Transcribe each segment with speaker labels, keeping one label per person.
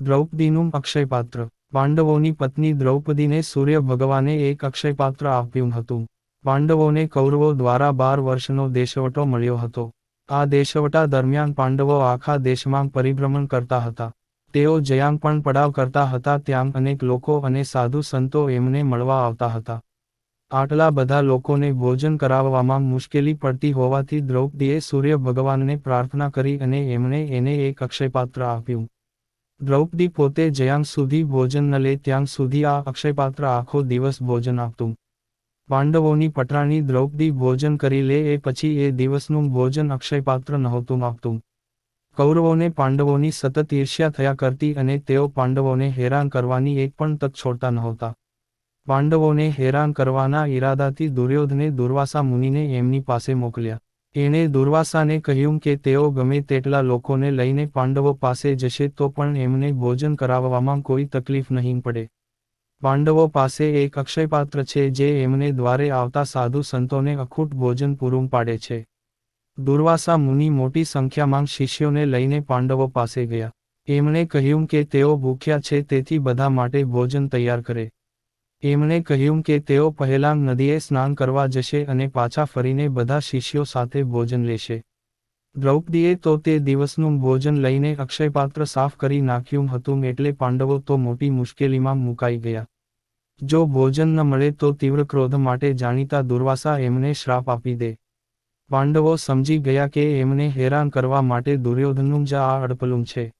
Speaker 1: દ્રૌપદીનું અક્ષયપાત્ર. પાંડવોની પત્ની દ્રૌપદીને સૂર્ય ભગવાને એક અક્ષયપાત્ર આપ્યું હતું. પાંડવોને કૌરવો દ્વારા બાર વર્ષનો દેશવટો મળ્યો હતો. આ દેશવટા દરમિયાન પાંડવો આખા દેશમાં પરિભ્રમણ કરતા હતા. તેઓ જયાંગ પણ પડાવ કરતા હતા, ત્યાં અનેક લોકો અને સાધુ સંતો એમને મળવા આવતા હતા. આટલા બધા લોકોને ભોજન કરાવવામાં મુશ્કેલી પડતી હોવાથી દ્રૌપદીએ સૂર્ય ભગવાનને પ્રાર્થના કરી અને એમણે એને એક અક્ષયપાત્ર આપ્યું. દ્રૌપદી પોતે જ્યાં સુધી ભોજન ન લે ત્યાં સુધી આ અક્ષયપાત્ર આખો દિવસ ભોજન આપતું. પાંડવોની પટરાણી દ્રૌપદી ભોજન કરી લે એ પછી એ દિવસનું ભોજન અક્ષયપાત્ર નહોતું આપતું. કૌરવોને પાંડવોની સતત ઈર્ષ્યા થયા કરતી અને તેઓ પાંડવોને હેરાન કરવાની એક પણ તક છોડતા નહોતા. પાંડવોને હેરાન કરવાના ઈરાદાથી દુર્યોધને દુર્વાસા મુનિને એમની પાસે મોકલ્યા. એણે દુર્વાસાને કહ્યું કે તેઓ ગમે તેટલા લોકોને લઈને પાંડવો પાસે જશે તો પણ એમને ભોજન કરાવવામાં કોઈ તકલીફ નહીં પડે. પાંડવો પાસે એક અક્ષયપાત્ર છે જે એમને દ્વારે આવતા સાધુ સંતોને અખૂટ ભોજન પૂરું પાડે છે. દુર્વાસા મુનિ મોટી સંખ્યામાં શિષ્યોને લઈને પાંડવો પાસે ગયા. એમણે કહ્યું કે તેઓ ભૂખ્યા છે તેથી બધા માટે ભોજન તૈયાર કરે. એમણે કહ્યું કે તેઓ પહેલાં નદીએ સ્નાન કરવા જશે અને પાછા ફરીને બધા શિષ્યો સાથે ભોજન લેશે. દ્રૌપદીએ તો તે દિવસનું ભોજન લઈને અક્ષયપાત્ર સાફ કરી નાખ્યું હતું એટલે પાંડવો તો મોટી મુશ્કેલીમાં મુકાઈ ગયા. જો ભોજન ન મળે તો તીવ્ર ક્રોધ માટે જાણીતા દુર્વાસા એમને શ્રાપ આપી દે. પાંડવો સમજી ગયા કે એમને હેરાન કરવા માટે દુર્યોધનનું જ આ અડપલું છે.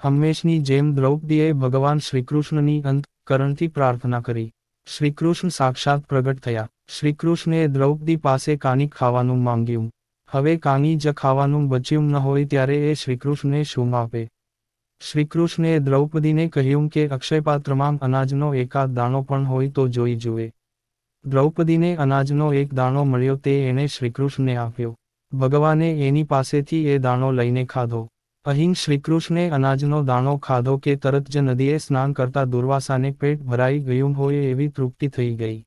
Speaker 1: હંમેશની જેમ દ્રૌપદીએ ભગવાન શ્રીકૃષ્ણની અંત કરણથી પ્રાર્થના કરી. શ્રીકૃષ્ણ સાક્ષાત પ્રગટ થયા. શ્રીકૃષ્ણે દ્રૌપદી પાસે કાની ખાવાનું માંગ્યું. હવે કાની જ ખાવાનું બચ્યું ન હોય ત્યારે એ શ્રીકૃષ્ણને શું આપે? શ્રીકૃષ્ણે દ્રૌપદીને કહ્યું કે અક્ષયપાત્રમાં અનાજનો એકાદ દાણો પણ હોય તો જોઈ જુએ. દ્રૌપદીને અનાજનો એક દાણો મળ્યો તે એણે શ્રીકૃષ્ણને આપ્યો. ભગવાને એની પાસેથી એ દાણો લઈને ખાધો. અહીં શ્રીકૃષ્ણે અનાજનો દાણો ખાધો કે તરત જ નદીએ સ્નાન કરતા દુર્વાસાને પેટ ભરાઈ ગયું હોય એવી તૃપ્તિ થઈ ગઈ.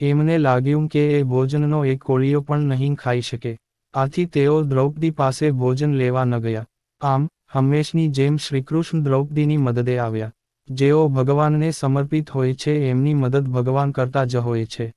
Speaker 1: એમને લાગ્યું કે એ ભોજનનો એક કોળીઓ પણ નહીં ખાઈ શકે. આથી તેઓ દ્રૌપદી પાસે ભોજન લેવા ન ગયા. આમ, હંમેશની જેમ શ્રીકૃષ્ણ દ્રૌપદીની મદદે આવ્યા. જેઓ ભગવાનને સમર્પિત હોય છે એમની મદદ ભગવાન કરતા જ હોય છે.